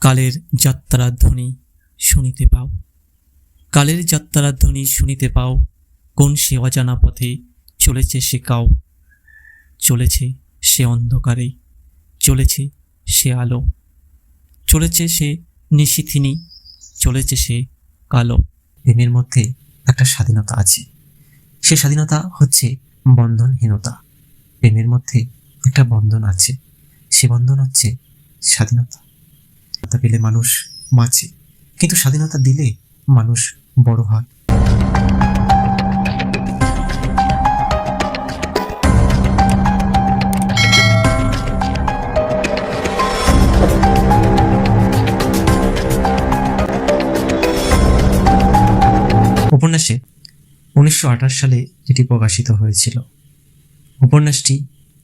কালের যাত্রার ধ্বনি শুনিতে পাও। কালের যাত্রার ধ্বনি শুনিতে পাও, কোন সে অজানা পথে চলেছে সে কাউ। চলেছে সে অন্ধকারে, চলেছে সে আলো। চলেছে সে নিশিথিনী, চলেছে সে কালো। প্রেমের মধ্যে একটা স্বাধীনতা আছে। সে স্বাধীনতা হচ্ছে বন্ধনহীনতা। প্রেমের মধ্যে একটা বন্ধন আছে। সে বন্ধন হচ্ছে স্বাধীনতা। স্বাধীনতা পেলে মানুষ বাঁচে। কিন্তু স্বাধীনতা দিলে মানুষ বড় হয়। উপন্যাসে উনিশশো আঠাশ সালে যেটি প্রকাশিত হয়েছিল। উপন্যাসটি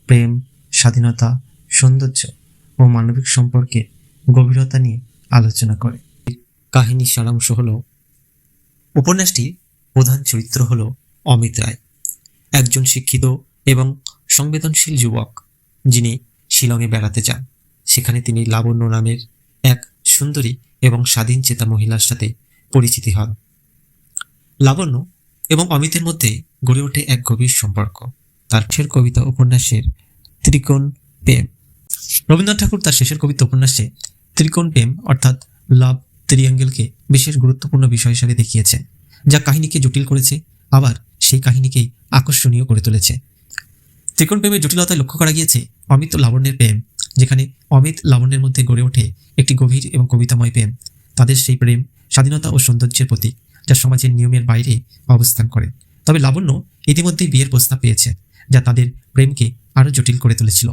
প্রেম, স্বাধীনতা, সৌন্দর্য ও মানবিক সম্পর্কে গভীরতা নিয়ে আলোচনা করে। কাহিনীর সারাংশ হল উপন্যাসটির প্রধান চরিত্র হল অমিত রায়, একজন শিক্ষিত এবং সংবেদনশীল যুবক যিনি শিলংয়ে বেড়াতে যান। সেখানে তিনি লাবণ্য নামের এক সুন্দরী এবং স্বাধীন চেতা মহিলার সাথে পরিচিতি হন। লাবণ্য এবং অমিতের মধ্যে গড়ে ওঠে এক গভীর সম্পর্ক। তার শেষের কবিতা উপন্যাসের ত্রিকোণ প্রেম। রবীন্দ্রনাথ ঠাকুর তার শেষের কবিতা উপন্যাসে ত্রিকোণ প্রেম অর্থাৎ লাভ ত্রিঅ্যাঙ্গেলকে বিশেষ গুরুত্বপূর্ণ বিষয় হিসাবে দেখিয়েছেন যা কাহিনীকে জটিল করেছে, আবার সেই কাহিনীকেই আকর্ষণীয় করে তুলেছে। ত্রিকোণ প্রেমের জটিলতায় লক্ষ্য করা গিয়েছে অমিত লাবণ্যের প্রেম, যেখানে অমিত লাবণ্যের মধ্যে গড়ে ওঠে একটি গভীর এবং কবিতাময় প্রেম। তাদের সেই প্রেম স্বাধীনতা ও সৌন্দর্যের প্রতীক, যা সমাজের নিয়মের বাইরে অবস্থান করে। তবে লাবণ্য ইতিমধ্যেই বিয়ের প্রস্তাব পেয়েছে, যা তাদের প্রেমকে আরও জটিল করে তুলেছিল।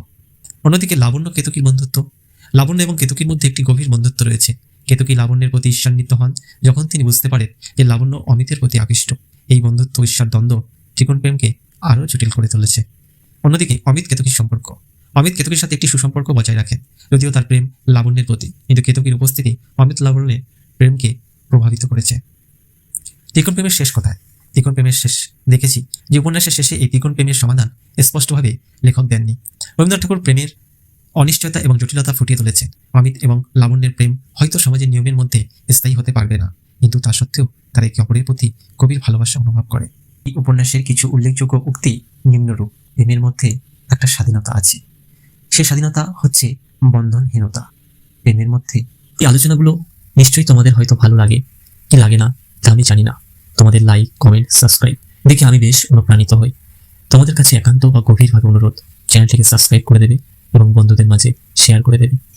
অন্যদিকে লাবণ্য কেতকীর বন্ধুত্ব লাবণ্য এবং কেতকীর মধ্যে একটি গভীর বন্ধুত্ব রয়েছে। কেতকী লাবণ্যের প্রতি ঈর্ষান্বিত হন যখন তিনি বুঝতে পারেন যে লাবণ্য অমিতের প্রতি আকৃষ্ট। এই বন্ধুত্ব ঈশ্বর দ্বন্দ্ব ত্রিকোণ প্রেমকে আরও জটিল করে তুলেছে। অন্যদিকে অমিত কেতকীর সম্পর্ক। অমিত কেতকীর সাথে একটি সুসম্পর্ক বজায় রাখেন। যদিও তার প্রেম লাবণ্যের প্রতি, কিন্তু কেতকীর উপস্থিতি অমিত লাবণ্যের প্রেমকে প্রভাবিত করেছে। ত্রিকোণ প্রেমের শেষ কথায় ত্রিকোণ প্রেমের শেষ, দেখেছি যে উপন্যাসের শেষে এই ত্রিকোণ প্রেমের সমাধান স্পষ্টভাবে লেখক দেননি। রবীন্দ্রনাথ ঠাকুর প্রেমের অনিশ্চয়তা এবং জটিলতা ফুটিয়ে তুলেছে। অমিত এবং লাবণ্যের প্রেম হয়তো সমাজের নিয়মের মধ্যে স্থায়ী হতে পারবে না, কিন্তু তা সত্ত্বেও তারা একে অপরের প্রতি গভীর ভালোবাসা অনুভব করে। এই উপন্যাসের কিছু উল্লেখযোগ্য উক্তি নিম্নরূপ। প্রেমের মধ্যে একটা স্বাধীনতা আছে। সে স্বাধীনতা হচ্ছে বন্ধনহীনতা। প্রেমের মধ্যে এই আলোচনাগুলো নিশ্চয়ই তোমাদের হয়তো ভালো লাগে। কি লাগে না, তা আমি জানি না। তোমাদের লাইক কমেন্ট সাবস্ক্রাইব দেখে আমি বেশ অনুপ্রাণিত হই। তোমাদের কাছে একান্ত বা গভীরভাবে অনুরোধ। চ্যানেলটিকে সাবস্ক্রাইব করে দেবে। এবং বন্ধুদের মাঝে শেয়ার করে দেবে।